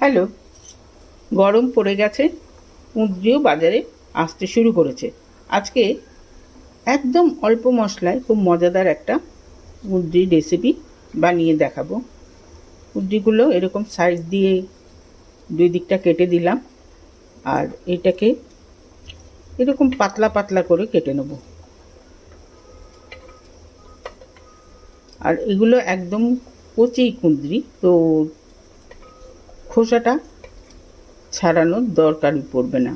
Hello. গরম পড়ে গেছে, কুঁদরিও বাজারে আসতে শুরু করেছে। আজকে একদম অল্প মশলায় খুব মজাদার একটা কুঁদরির রেসিপি বানিয়ে দেখাবো। কুঁদরিগুলো এরকম সাইজ দিয়ে দুই দিকটা কেটে দিলাম আর এটাকে এরকম পাতলা পাতলা করে কেটে নেব। আর এগুলো একদম কচি কুঁদরি, তো খোসাটা ছাড়ানোর দরকারই পড়বে না।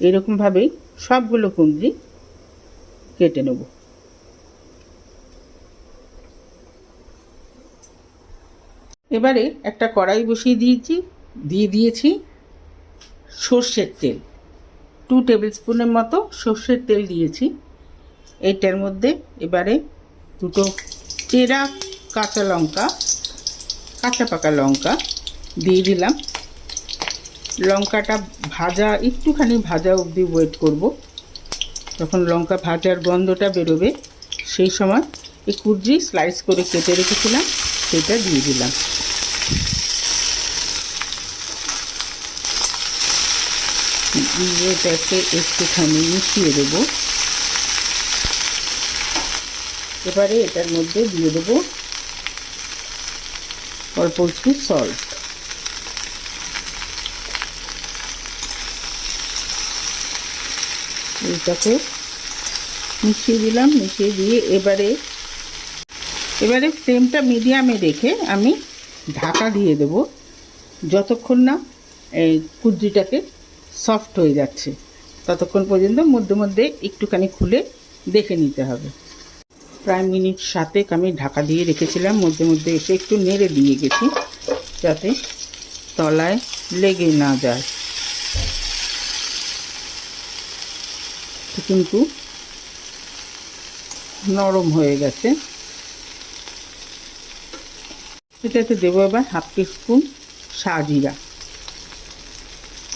এরকমভাবেই সবগুলো কুঁদরি কেটে নেব। এবারে একটা কড়াই বসিয়ে দিয়েছি, দিয়ে দিয়েছি সর্ষের তেল। টু টেবিল স্পুনের মতো সর্ষের তেল দিয়েছি। এটার মধ্যে এবারে দুটো চেরা কাঁচা লঙ্কা, কাঁচা পাকা লঙ্কা দিয়ে দিলাম। লঙ্কাটা ভাজা, একটুখানি ভাজা অবধি ওয়েট করব। যখন লঙ্কা ভাজার গন্ধটা বেরোবে, সেই সময় এই কুদ্রি স্লাইস করে কেটে রেখেছিলাম, সেটা দিয়ে দিলাম। দিয়ে এটাকে একটুখানি মিশিয়ে দেবো। এবারে এটার মধ্যে দিয়ে দেবো অল্প একটু সল্ট এইটাকে মিশিয়ে দিলাম, মিশিয়ে দিয়ে এবারে এবারে ফ্লেমটা মিডিয়ামে রেখে আমি ঢাকা দিয়ে দেব। যতক্ষণ না এই কুদ্রিটাকে সফট হয়ে যাচ্ছে, ততক্ষণ পর্যন্ত মধ্যে মধ্যে একটুখানি খুলে দেখে নিতে হবে। প্রায় মিনিট সাতেক আমি ঢাকা দিয়ে রেখেছিলাম। মধ্যে মধ্যে এসে একটু নেড়ে দিয়ে গেছি যাতে তলায় লেগে না যায়। কিন্তু নরম হয়ে গেছে। এটাতে দেবো এবার হাফ টিস্পুন জিরা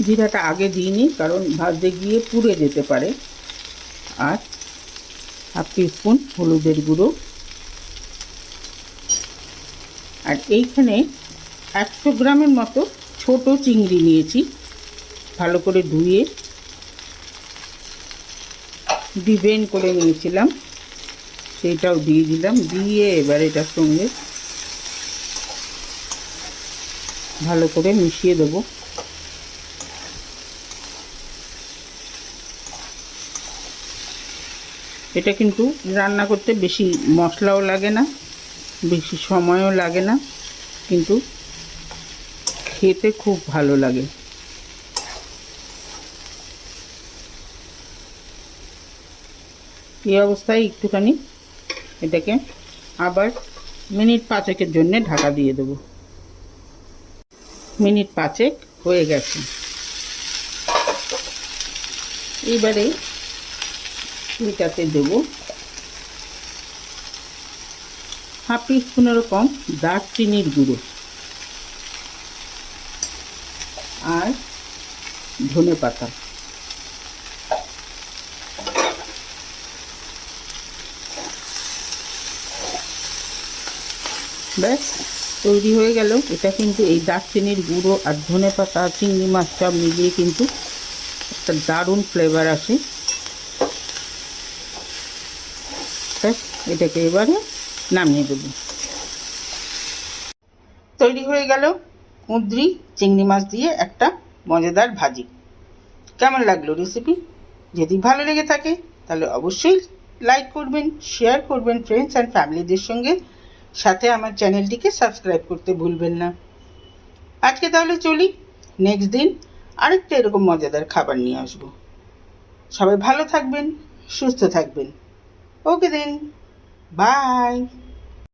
জিরাটা আগে দিইনি, কারণ ভাজতে গিয়ে পুড়ে যেতে পারে। আর হাফ স্পুন হলুদের গুঁড়ো। আর এইখানে একশো গ্রামের মতো ছোট চিংড়ি নিয়েছি, ভালো করে ধুয়ে। ডিবেন করে নিয়েছিলাম, সেইটাও দিয়ে দিলাম, দিয়ে এবার এটার সঙ্গে ভালো করে মিশিয়ে দেবো। এটা কিন্তু রান্না করতে বেশি মশলাও লাগে না, বেশি সময়ও লাগে না, কিন্তু খেতে খুব ভালো লাগে। এই অবস্থায় একটুখানি এটাকে আবার মিনিট পাঁচেকের জন্যে ঢাকা দিয়ে দেব। মিনিট পাঁচেক হয়ে গেছে। এবারে এটাতে দেব। হাফ টিস্পুনেরও কম, দারচিনির গুঁড়ো। আর ধনে পাতা। ব্যাস, তৈরি হয়ে গেল। এটা কিন্তু এই দারচিনির গুঁড়ো আর ধনে পাতা, চিংড়ি মাছ সব মিলিয়ে কিন্তু একটা দারুণ ফ্লেভার আসে ব্যাস এটাকে এবারে নামিয়ে দেব। তৈরি হয়ে গেল কুঁদরি, চিংড়ি মাছ দিয়ে একটা মজাদার ভাজি। কেমন লাগল রেসিপি যদি ভালো লেগে থাকে, তাহলে অবশ্যই লাইক করবেন শেয়ার করবেন ফ্রেন্ডস অ্যান্ড ফ্যামিলিদের সঙ্গে। সাথে আমার চ্যানেলটিকে সাবস্ক্রাইব করতে ভুলবেন না। আজকে তাহলে চলি নেক্সট দিন আরেকটা এরকম মজাদার খাবার নিয়ে আসব। সবাই ভালো থাকবেন, সুস্থ থাকবেন। ওকে দেন Bye!